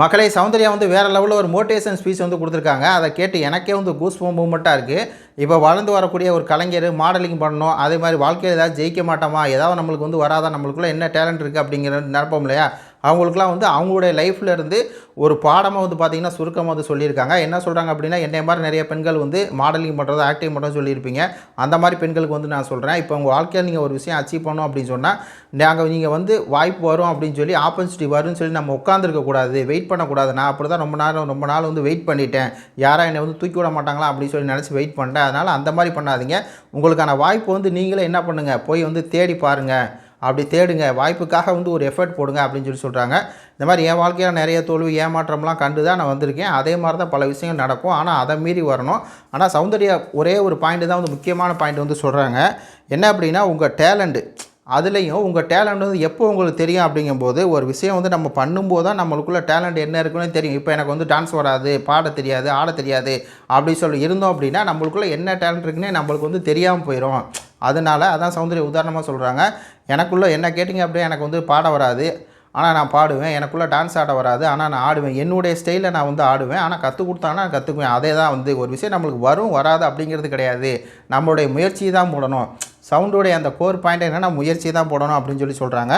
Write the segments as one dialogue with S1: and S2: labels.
S1: மக்களை சௌந்தர்யா வந்து வேறு லெவலில் ஒரு மோட்டிவேஷன் ஸ்பீச் வந்து கொடுத்துருக்காங்க. அதை கேட்டு எனக்கே வந்து கூஸ் மூமெண்ட்டாக இருக்குது இப்போ வளர்ந்து வரக்கூடிய ஒரு கலைஞர் மாடலிங் பண்ணணும். அதே மாதிரி வாழ்க்கையில் ஏதாவது ஜெயிக்க மாட்டோமா? ஏதாவது நம்மளுக்கு வந்து வராதா? நம்மளுக்குள்ளே என்ன டேலண்ட் இருக்குது அப்படிங்கிற நினைப்போம் இல்லையா? அவங்களுக்குலாம் வந்து அவங்களுடைய லைஃப்பில் இருந்து ஒரு பாடமாக வந்து பார்த்திங்கன்னா சுருக்கமாக வந்து சொல்லியிருக்காங்க. என்ன சொல்கிறாங்க அப்படின்னா என்னை மாதிரி நிறைய பெண்கள் வந்து மாடலிங் பண்ணுறது ஆக்டிங் பண்ணுறது சொல்லியிருப்பீங்க. அந்த மாதிரி பெண்களுக்கு வந்து நான் சொல்கிறேன் இப்போ உங்கள் வாழ்க்கையில் நீங்கள் ஒரு விஷயம் அச்சீவ் பண்ணோம் அப்படின்னு சொன்னால் நாங்கள் நீங்கள் வந்து வாய்ப்பு வரும் அப்படின்னு சொல்லி ஆப்பர்ச்சுனிட்டி வரும்னு சொல்லி நம்ம உட்காந்துருக்கக்கூடாது வெயிட் பண்ணக்கூடாது. நான் அப்படி தான் ரொம்ப நாள் ரொம்ப நாள் வந்து வெயிட் பண்ணிட்டேன். யாரா என்னை வந்து தூக்கி விட மாட்டாங்களா அப்படின்னு சொல்லி நினச்சி வெயிட் பண்ணிட்டேன் அதனால் அந்த மாதிரி பண்ணாதீங்க. உங்களுக்கான வாய்ப்பு வந்து நீங்களே என்ன பண்ணுங்கள் போய் வந்து தேடி பாருங்கள் அப்படி தேடுங்க. வாய்ப்புக்காக வந்து ஒரு எஃபர்ட் போடுங்க அப்படின்னு சொல்லி சொல்கிறாங்க இந்த மாதிரி என் வாழ்க்கையில் நிறைய தோல்வி ஏமாற்றம்லாம் கண்டு தான் நான் வந்திருக்கேன். அதே மாதிரி தான் பல விஷயங்கள் நடக்கும். ஆனால் அதை மீறி வரணும். ஆனால் சௌந்தர்யா ஒரே ஒரு பாயிண்ட் தான் வந்து முக்கியமான பாயிண்ட் வந்து சொல்கிறாங்க என்ன அப்படின்னா உங்கள் டேலண்ட்டு அதுலேயும் உங்கள் டேலண்ட் வந்து எப்போ உங்களுக்கு தெரியும் அப்படிங்கும்போது ஒரு விஷயம் வந்து நம்ம பண்ணும்போது தான் நம்மளுக்குள்ள டேலண்ட் என்ன இருக்குன்னு தெரியும். இப்போ எனக்கு வந்து டான்ஸ் வராது பாட தெரியாது ஆட தெரியாது அப்படி சொல்லி இருந்தோம் அப்படின்னா நம்மளுக்குள்ளே என்ன டேலண்ட் இருக்குன்னே நம்மளுக்கு வந்து தெரியாமல் போயிடும் அதனால் அதான் சௌந்தர்யா உதாரணமாக சொல்கிறாங்க எனக்குள்ளே என்ன கேட்டிங்க அப்படியே எனக்கு வந்து பாட வராது. ஆனால் நான் பாடுவேன். எனக்குள்ளே டான்ஸ் ஆட வராது. ஆனால் நான் ஆடுவேன். என்னுடைய ஸ்டைலில் நான் வந்து ஆடுவேன். ஆனால் கற்றுக் கொடுத்தாங்கன்னா நான் கற்றுக்குவேன் அதே தான் வந்து ஒரு விஷயம். நம்மளுக்கு வரும் வராது அப்படிங்கிறது கிடையாது. நம்மளுடைய முயற்சி தான் போடணும். சவுண்டோடைய அந்த கோர் பாயிண்ட் என்னென்னா முயற்சி தான் போடணும் அப்படின்னு சொல்லி சொல்கிறாங்க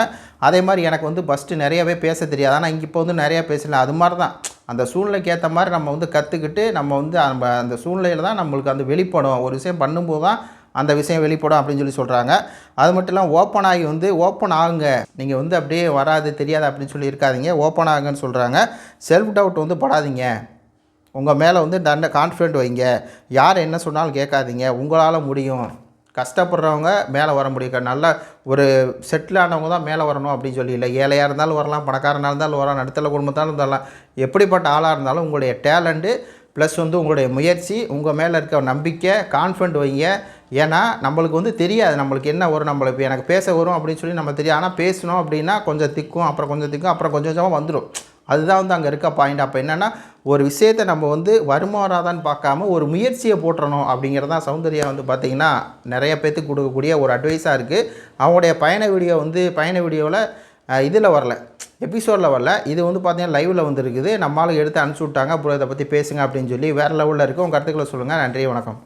S1: அதே மாதிரி எனக்கு வந்து ஃபஸ்ட்டு நிறையவே பேச தெரியாது. ஆனால் இங்கே இப்போ வந்து நிறையா பேசல அது மாதிரி தான் அந்த சூழ்நிலைக்கு ஏற்ற மாதிரி நம்ம வந்து கற்றுக்கிட்டு நம்ம வந்து நம்ம அந்த சூழ்நிலையில் தான் நம்மளுக்கு அந்த வெளிப்படும். ஒரு விஷயம் பண்ணும்போது தான் அந்த விஷயம் வெளிப்படும் அப்படின்னு சொல்லி சொல்கிறாங்க அது மட்டும் இல்லாமல் ஓப்பன் ஆகி வந்து ஓப்பன் ஆகுங்க. நீங்கள் வந்து அப்படியே வராது தெரியாது அப்படின்னு சொல்லி இருக்காதீங்க. ஓப்பன் ஆகுங்கன்னு சொல்கிறாங்க செல்ஃப் டவுட் வந்து படாதீங்க. உங்கள் மேலே வந்து தண்டை கான்ஃபிடென்ட் வைங்க. யார் என்ன சொன்னாலும் கேட்காதீங்க. உங்களால் முடியும். கஷ்டப்படுறவங்க மேலே வர முடியும். நல்ல ஒரு செட்டில் ஆனவங்க தான் மேலே வரணும் அப்படின்னு சொல்லி இல்லை. ஏழையாக இருந்தாலும் வரலாம் பணக்காரனாக இருந்தாலும் வரலாம் நடுத்தல குடும்பத்தாலும் இருந்தாலும் எப்படிப்பட்ட ஆளாக இருந்தாலும் உங்களுடைய டேலண்ட்டு ப்ளஸ் வந்து உங்களுடைய முயற்சி உங்கள் மேலே இருக்க நம்பிக்கை கான்ஃபிடென்ட் வைங்க. ஏன்னா நம்மளுக்கு வந்து தெரியாது. நம்மளுக்கு என்ன வரும் நம்மளுக்கு எனக்கு பேச வரும் அப்படின்னு சொல்லி நம்ம தெரியும் ஆனால் பேசணும் அப்படின்னா கொஞ்சம் திக்கும் அப்புறம் கொஞ்சம் திக்கும் அப்புறம் கொஞ்சம் கொஞ்சமாக வந்துடும் அதுதான் வந்து அங்கே இருக்க பாயிண்ட் அப்போ என்னென்னா ஒரு விஷயத்தை நம்ம வந்து வருமா வராதான்னு பார்க்காம ஒரு முயற்சியை போட்டுறணும் அப்படிங்கிறது தான் சௌந்தர்யா வந்து பார்த்திங்கன்னா நிறைய பேர்த்துக்கு கொடுக்கக்கூடிய ஒரு அட்வைஸாக இருக்குது அவங்களுடைய பயண வீடியோ வந்து பயண வீடியோவில் இதில் வரல. எபிசோடில் வரல. இது வந்து பார்த்தீங்கன்னா லைவில் வந்து இருக்குது நம்மளால் எடுத்து அனுப்பிச்சி விட்டாங்க. அப்புறம் இதை பற்றி பேசுங்க அப்படின்னு சொல்லி வேறு லெவலில் இருக்குது உங்கள் கருத்துக்களை சொல்லுங்கள் நன்றி வணக்கம்.